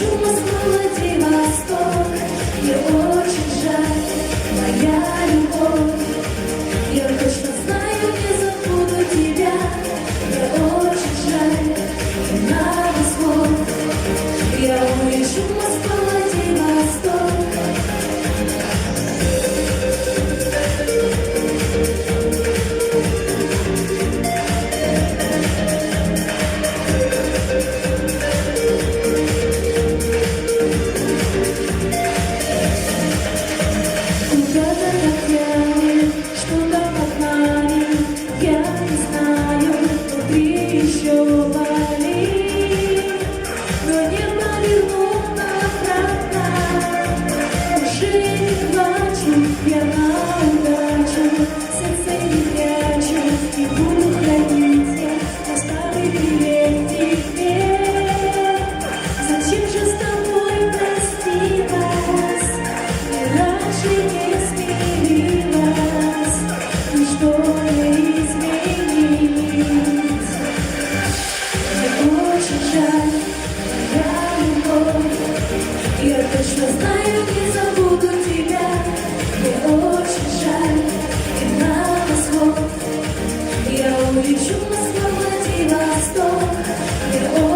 you must go. місто.